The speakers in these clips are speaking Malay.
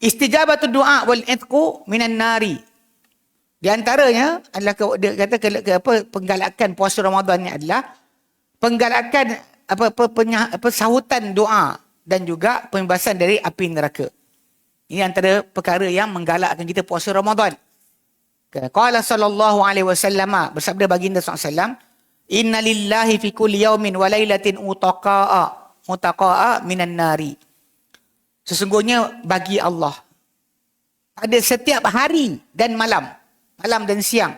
Istijabatu du'a wal itqu minan nari. Di antaranya adalah dia kata ke, ke, apa penggalakan puasa Ramadan ni adalah penggalakan apa, apa, penya, apa sahutan doa dan juga pembebasan dari api neraka. Ini antara perkara yang menggalakkan kita puasa Ramadan. Qala sallallahu alaihi wasallam bersabda baginda sallallahu Inna lillahi fi kulli yawmin wa lailatin utaqa'a utaqa'a minan nari. Sesungguhnya bagi Allah pada setiap hari dan malam, malam dan siang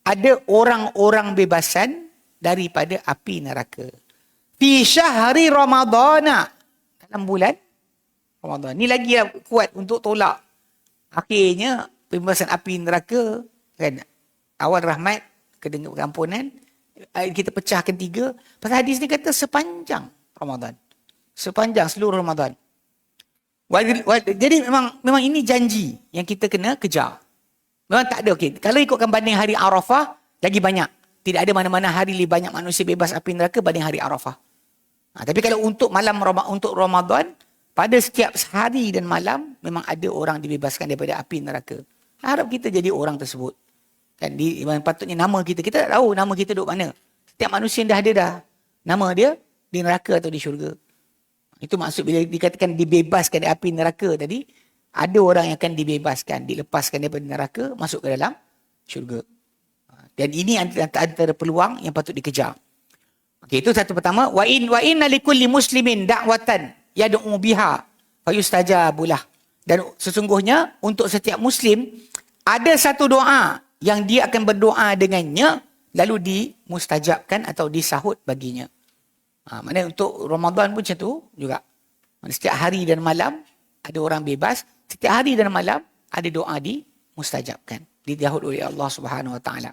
ada orang-orang bebasan daripada api neraka. Fi syahri Ramadana dalam bulan Ramadan. Ni lagi kuat untuk tolak. Akhirnya pembebasan api neraka kan awal rahmat kedengar pengampunan kita pecahkan tiga pasal hadis ni kata sepanjang Ramadan sepanjang seluruh Ramadan jadi memang memang ini janji yang kita kena kejar memang tak ada okey kalau ikutkan banding hari Arafah lagi banyak tidak ada mana-mana hari lebih banyak manusia bebas api neraka banding hari Arafah ha, tapi kalau untuk malam untuk Ramadan pada setiap hari dan malam memang ada orang dibebaskan daripada api neraka Harap kita jadi orang tersebut. Kan di patutnya nama kita kita tak tahu nama kita duduk mana. Setiap manusia yang dah ada dah nama dia di neraka atau di syurga. Itu maksud bila dikatakan dibebaskan dari api neraka tadi, ada orang yang akan dibebaskan, dilepaskan daripada neraka masuk ke dalam syurga. Dan ini antara, antara peluang yang patut dikejar. Okey, itu satu pertama. Wa in wa inna likulli muslimin da'watan yad'u biha fayustajabulah. Dan sesungguhnya untuk setiap muslim ada satu doa yang dia akan berdoa dengannya lalu dimustajabkan atau disahut baginya. Ha, maknanya untuk Ramadan pun macam tu juga. Setiap hari dan malam ada orang bebas. Setiap hari dan malam ada doa dimustajabkan. Disahut oleh Allah Subhanahu Wa Taala.